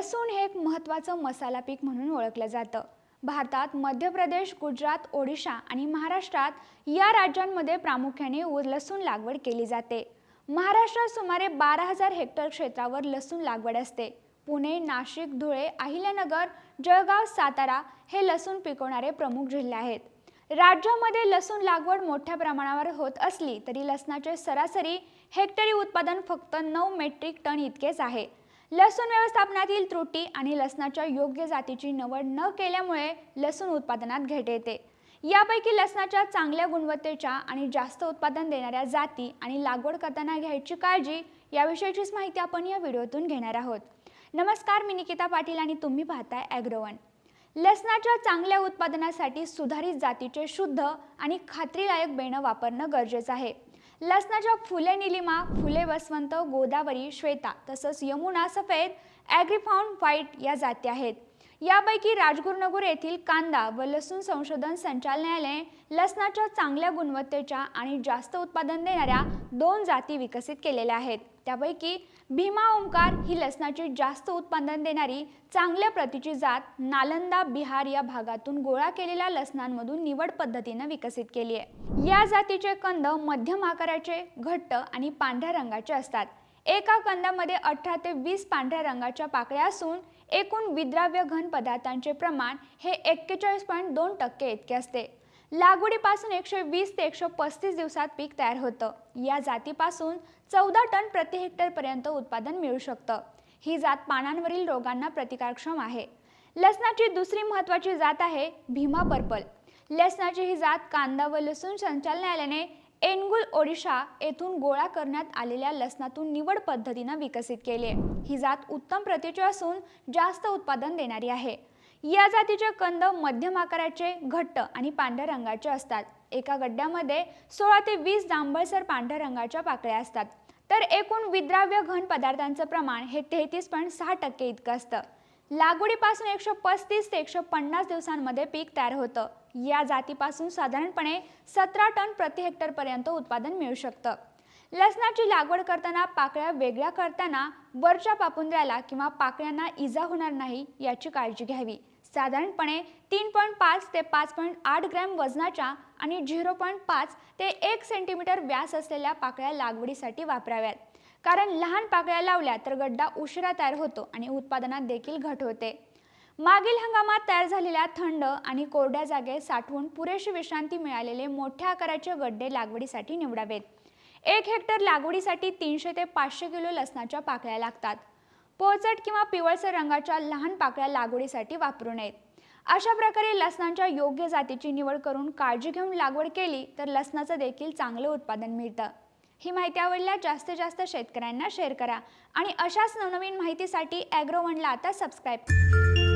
लसूण हे एक महत्त्वाचं मसाला पीक म्हणून ओळखलं जातं. भारतात मध्य प्रदेश गुजरात ओडिशा आणि महाराष्ट्रात या राज्यांमध्ये प्रामुख्याने लसूण लागवड केली जाते. महाराष्ट्रात सुमारे बारा हजार हेक्टर क्षेत्रावर लसूण लागवड असते. पुणे नाशिक धुळे अहिल्यानगर जळगाव सातारा हे लसूण पिकवणारे प्रमुख जिल्हे आहेत. राज्यामध्ये लसूण लागवड मोठ्या प्रमाणावर होत असली तरी लसणाचे सरासरी हेक्टरी उत्पादन फक्त नऊ मेट्रिक टन इतकेच आहे. लसूण व्यवस्थापनातील त्रुटी आणि लसणाच्या योग्य जातीची निवड न केल्यामुळे लसूण उत्पादनात घट येते. यापैकी लसणाच्या चांगल्या गुणवत्तेच्या आणि जास्त उत्पादन देणाऱ्या जाती आणि लागवड करताना घ्यायची काळजी याविषयीचीच माहिती आपण या व्हिडिओतून घेणार आहोत. नमस्कार मी निकिता पाटील आणि तुम्ही पाहताय ॲग्रोवन लसणाच्या चांगल्या उत्पादनासाठी सुधारित जातीचे शुद्ध आणि खात्रीलायक बेणं वापरणं गरजेचं आहे. लसणाच्या फुले निलिमा फुले वसवंत गोदावरी श्वेता तसंच यमुना सफेद ॲग्रीफाऊंड व्हाईट या जाती आहेत. यापैकी राजगुरुनगर येथील कांदा व लसूण संशोधन संचालनालय लसणाच्या चांगल्या गुणवत्तेच्या आणि जास्त उत्पादन देणाऱ्या दोन जाती विकसित केलेल्या आहेत. त्यापैकी भीमा ओंकार ही लसणाची जास्त उत्पादन देणारी चांगल्या प्रतीची जात नालंदा बिहार या भागातून गोळा केलेल्या लसणांमधून निवड पद्धतीनं विकसित केली आहे. या जातीचे कंद मध्यम आकाराचे घट्ट आणि पांढऱ्या रंगाचे असतात. एका कंदामध्ये अठरा ते वीस पांढऱ्या रंगाच्या पाकळ्या असून एकूण विद्राव्य घन पदार्थांचे प्रमाण हे एक्केचाळीस पॉईंट दोन टक्के इतके असते. लागवडीपासून एकशे वीस ते एकशे पस्तीस दिवसात पीक तयार होतं. या जातीपासून चौदा टन प्रति हेक्टरपर्यंत उत्पादन मिळू शकतं. ही जात पानांवरील रोगांना प्रतिकारक्षम आहे. लसणाची दुसरी महत्त्वाची जात आहे भीमा पर्पल. लसणाची ही जात कांदा व लसूण संचालनालयाने एनगुल ओडिशा येथून गोळा करण्यात आलेल्या लसणातून निवड पद्धतीनं विकसित केली आहे. ही जात उत्तम प्रतीची असून जास्त उत्पादन देणारी आहे. या जातीचे कंद मध्यम आकाराचे घट्ट आणि पांढऱ्या रंगाचे असतात. एका गड्ड्यामध्ये सोळा ते वीस जांभळसर पांढऱ्या रंगाच्या पाकळ्या असतात. तर एकूण विद्राव्य घन पदार्थांचं प्रमाण हे तेहतीस पॉईंट सहा टक्के इतकं असतं. लागवडीपासून एकशे पस्तीस ते एकशे पन्नास दिवसांमध्ये पीक तयार होतं. या जातीपासून साधारणपणे सतरा टन प्रति हेक्टरपर्यंत उत्पादन मिळू शकतं. लसणाची लागवड करताना पाकळ्या वेगळ्या करताना वरच्या पापुंद्र्याला किंवा पाकळ्यांना इजा होणार नाही याची काळजी घ्यावी. साधारणपणे तीन पॉईंट पाच ते पाच पॉईंट आठ ग्रॅम वजनाच्या आणि झिरो पॉईंट पाच ते एक सेंटीमीटर व्यास असलेल्या पाकळ्या लागवडीसाठी वापराव्यात. कारण लहान पाकळ्या लावल्या तर गड्डा उशिरा तयार होतो आणि उत्पादनात देखील घट होते. मागील हंगामात तयार झालेल्या थंड आणि कोरड्या जागेत साठवून पुरेशी विश्रांती मिळालेले मोठ्या आकाराचे गड्डे लागवडीसाठी निवडावेत. एक हेक्टर लागवडीसाठी तीनशे ते पाचशे किलो लसणाच्या पाकळ्या लागतात. पोचट किंवा पिवळसर रंगाच्या लहान पाकळ्या लागवडीसाठी वापरू नयेत अशा प्रकारे लसणांच्या योग्य जातीची निवड करून काळजी घेऊन लागवड केली तर लसणाचं देखील चांगलं उत्पादन मिळतं. ही माहिती आवडल्या जास्तीत जास्त शेतकऱ्यांना शेअर करा आणि अशाच नवनवीन माहितीसाठी ॲग्रोवनला आता सबस्क्राईब